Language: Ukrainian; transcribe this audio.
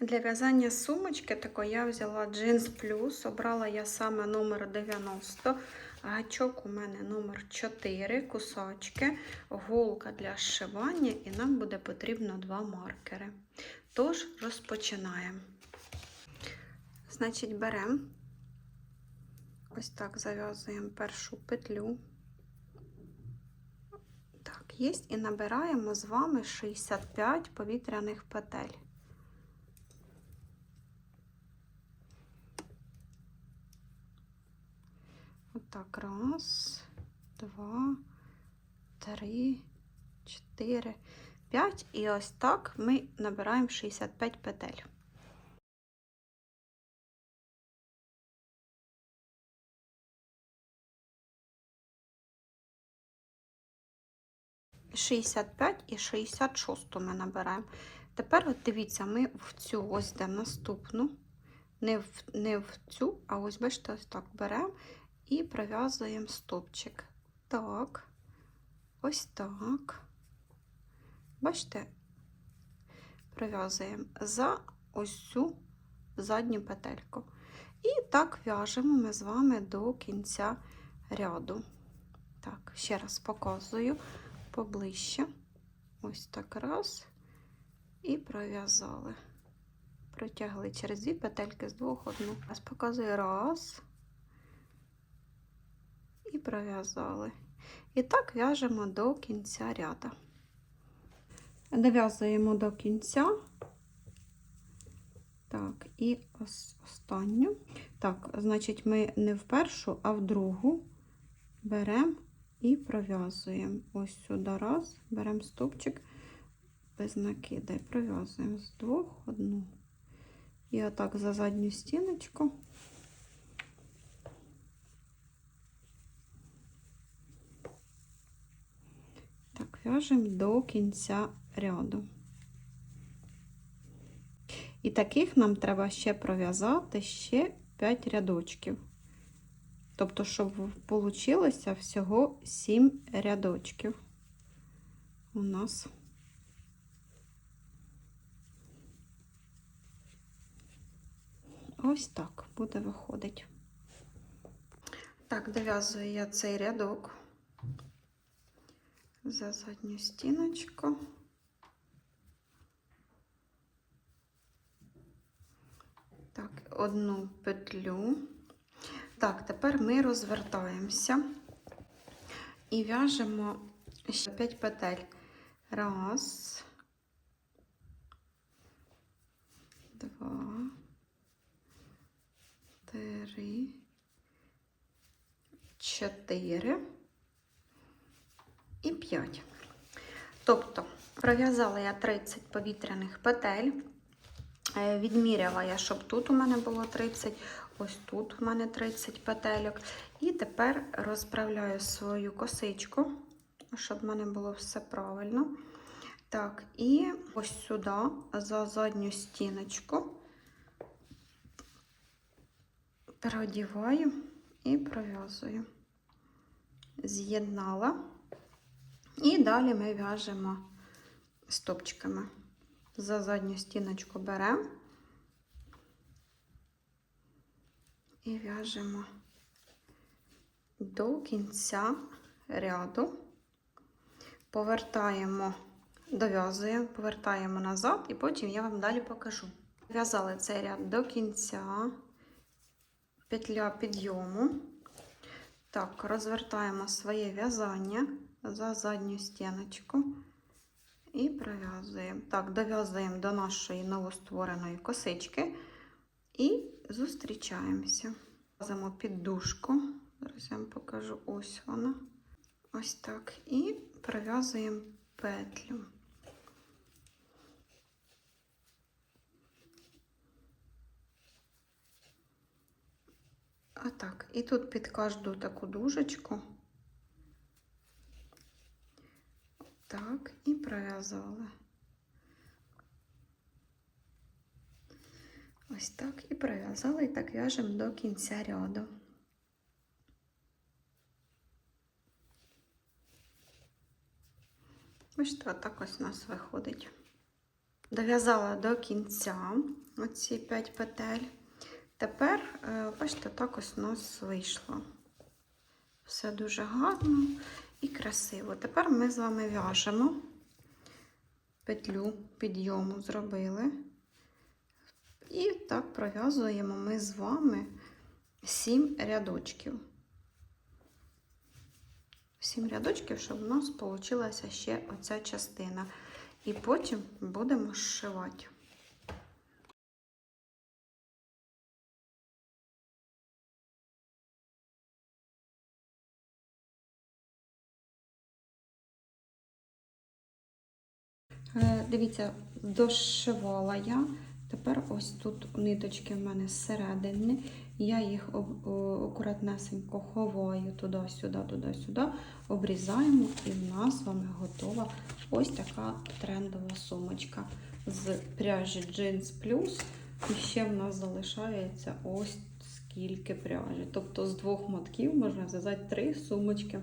Для в'язання сумочки такої я взяла джинс плюс. Обрала я саме номер 90. Гачок у мене номер 4, кусачки, голка для зшивання, і нам буде потрібно два маркери. Тож розпочинаємо. Значить, беремо, ось так зав'язуємо першу петлю. Так, є, і набираємо з вами 65 повітряних петель. Отак, раз, два, три, чотири, п'ять. І ось так ми набираємо 65 петель. Шістдесят п'ять і шістдесят шосту ми набираємо. Тепер от дивіться, ми в цю ось де наступну, не в, не в цю, а ось бачите, ось так беремо і пров'язуємо стопчик. Так, ось так. Бачите, пров'язуємо за ось цю задню петельку. І так в'яжемо ми з вами до кінця ряду. Так, ще раз показую поближче. Ось так раз. І пров'язали. Протягли через дві петельки з двох одну. Раз показую раз і пров'язали. І так в'яжемо до кінця ряда. Дов'язуємо до кінця. Так, і останню. Так, значить, ми не в першу, а в другу беремо і пров'язуємо. Ось сюди раз, беремо стовпчик без накида і пров'язуємо з двох одну. І отак за задню стіночку. Так, в'яжемо до кінця ряду. І таких нам треба ще пров'язати ще 5 рядочків. Тобто, щоб вийшло всього 7 рядочків у нас. Ось так буде виходить. Так, дов'язую я цей рядок за задню стіночку. Так, одну петлю. Так, тепер ми розвертаємося і в'яжемо ще 5 петель. Раз, два, три, чотири і 5. Тобто, пров'язала я 30 повітряних петель. Е, Відміряла я, щоб тут у мене було 30, ось тут у мене 30 петельок. І тепер розправляю свою косичку, щоб в мене було все правильно. Так, і ось сюди, за задню стіночку, переодіваю і пров'язую. З'єднала. І далі ми в'яжемо стопчиками. За задню стіночку беремо і в'яжемо до кінця ряду, повертаємо, дов'язуємо, повертаємо назад, і потім я вам далі покажу. В'язали цей ряд до кінця, петля підйому. Так, розвертаємо своє в'язання за задню стіночку і пров'язуємо. Так, дов'язуємо до нашої новоствореної косички і зустрічаємося. В'язуємо піддушку. Зараз я вам покажу ось вона. Ось так. І пров'язуємо петлю. Отак. І тут під кожну таку дужечку. Так, і пров'язали. Ось так і пров'язали, і так в'яжемо до кінця ряду. Бачите, отак ось у нас виходить. Дов'язала до кінця оці 5 петель. Тепер, е, бачите, так ось у нас вийшло. Все дуже гарно і красиво. Тепер ми з вами в'яжемо петлю підйому зробили. І так пров'язуємо ми з вами 7 рядочків. 7 рядочків, щоб у нас вийшла ще оця частина. І потім будемо зшивати. Дивіться, дошивала я. Тепер ось тут ниточки в мене зсередини. Я їх акуратнесенько ховаю туди-сюди, туди-сюди, обрізаємо, і в нас з вами готова ось така трендова сумочка з пряжі Jeans Plus. І ще в нас залишається ось скільки пряжі. Тобто з двох мотків можна зв'язати три сумочки.